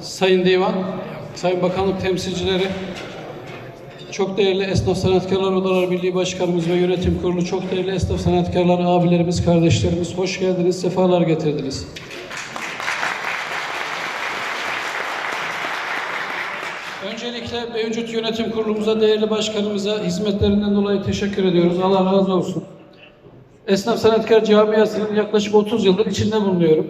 Sayın Divan, Sayın Bakanlık temsilcileri, çok değerli Esnaf Sanatkarlar Odaları Birliği Başkanımız ve Yönetim Kurulu, çok değerli esnaf sanatkarlar, abilerimiz, kardeşlerimiz, hoş geldiniz, sefalar getirdiniz. Öncelikle mevcut yönetim kurulumuza, değerli başkanımıza hizmetlerinden dolayı teşekkür ediyoruz. Allah razı olsun. Esnaf Sanatkar Camiası'nın yaklaşık 30 yıldır içinde bulunuyorum.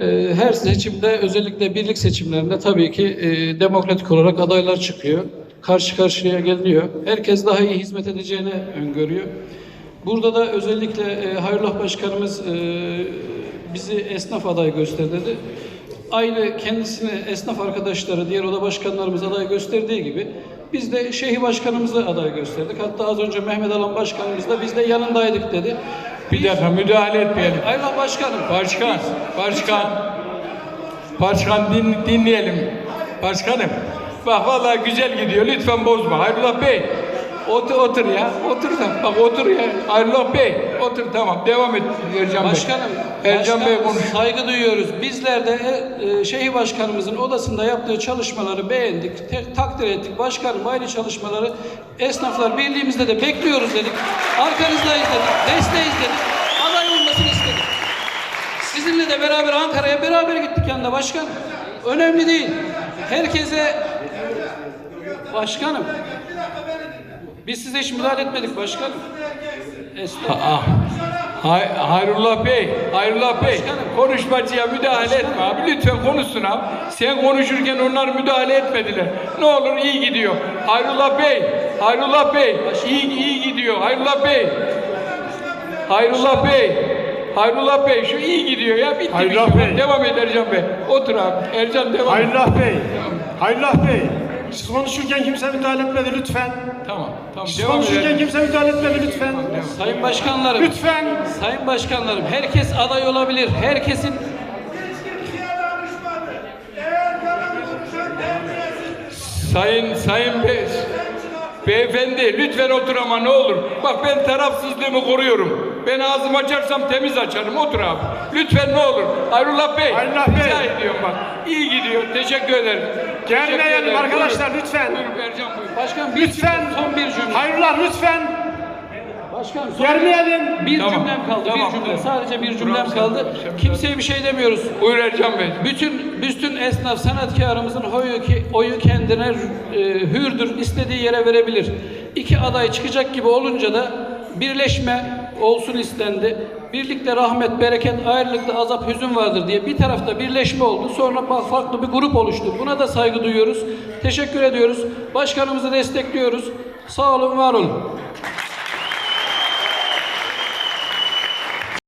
Ee, Her seçimde özellikle birlik seçimlerinde tabii ki e, demokratik olarak adaylar çıkıyor. Karşı karşıya geliniyor. Herkes daha iyi hizmet edeceğini öngörüyor. Burada da özellikle e, Başkanımız e, bizi esnaf aday gösterdi. Aynı kendisini esnaf arkadaşları, diğer oda başkanlarımız aday gösterdiği gibi biz de Şeyhi Başkanımızı aday gösterdik. Hatta az önce Mehmet Alan Başkanımız da biz de yanındaydık dedi. Bir dakika müdahale etmeyelim. Hayrullah Başkanım. Başkan, başkan, başkan din, dinleyelim. Başkanım, bak vallahi güzel gidiyor. Lütfen bozma. Hayrullah Bey, otur, otur ya. Otur da. Bak otur ya. Hayrullah Bey, otur tamam. Devam et Ercan Bey. Başkanım, Ercan Bey konuş. saygı duyuyoruz. Bizler de e, e, Şeyhi Başkanımızın odasında yaptığı çalışmaları beğendik, te- takdir ettik. Başkanım aynı çalışmaları Esnaflar Birliğimizde de bekliyoruz dedik. Arkanızdayız dedik, desteğiz dedik. Aday olmasını istedik. Sizinle de beraber Ankara'ya beraber gittik yanında başkan. Önemli değil. Herkese başkanım. Biz size hiç müdahale etmedik başkanım. Aa, Hay, Hayrullah Bey, Hayrullah Bey, Başkanım. konuşmacıya müdahale etme abi. Lütfen konuşsun abi. Sen konuşurken onlar müdahale etmediler. Ne olur iyi gidiyor. Hayrullah Bey, Hayrullah Bey, iyi, iyi gidiyor. Hayrullah Bey, Hayrullah Bey, Hayrullah Bey şu iyi gidiyor ya. Bitti Hayrullah şey. Bey. Devam et Ercan Bey. Otur abi. Ercan devam et. Hayrullah Bey, Hayrullah Bey. Siz konuşurken kimse müdahale etmedi lütfen. Tamam, tamam. Siz Devam konuşurken edelim. kimse müdahale etmedi lütfen. Sayın başkanlarım. Lütfen. Sayın başkanlarım, herkes aday olabilir. Herkesin Sayın Sayın Bey, beyefendi lütfen otur ama ne olur. Bak ben tarafsızlığımı koruyorum. Ben ağzımı açarsam temiz açarım. Otur abi. Lütfen ne olur. Hayrullah Bey. Hayrullah Bey. Rica ediyorum bak. İyi gidiyor. Teşekkür ederim. Ederim. arkadaşlar Buyurun. lütfen. Buyurun Ercan buyurun. başkan Lütfen. son bir cümle. Hayrullah lütfen. Başkan son Gelmeyelim. bir Tamam, cümlem kaldı. tamam, bir cümle. Sadece bir cümlem kaldı. sen- Kimseye bir şey demiyoruz. Buyur Ercan Bey. Bütün bütün esnaf sanatkarımızın oyu, ki, oyu kendine e, hürdür, istediği yere verebilir. İki aday çıkacak gibi olunca da birleşme olsun istendi. Birlikte rahmet, bereket, ayrılıkta azap, hüzün vardır diye bir tarafta birleşme oldu. Sonra farklı bir grup oluştu. Buna da saygı duyuyoruz. Teşekkür ediyoruz. Başkanımızı destekliyoruz. Sağ olun, var olun.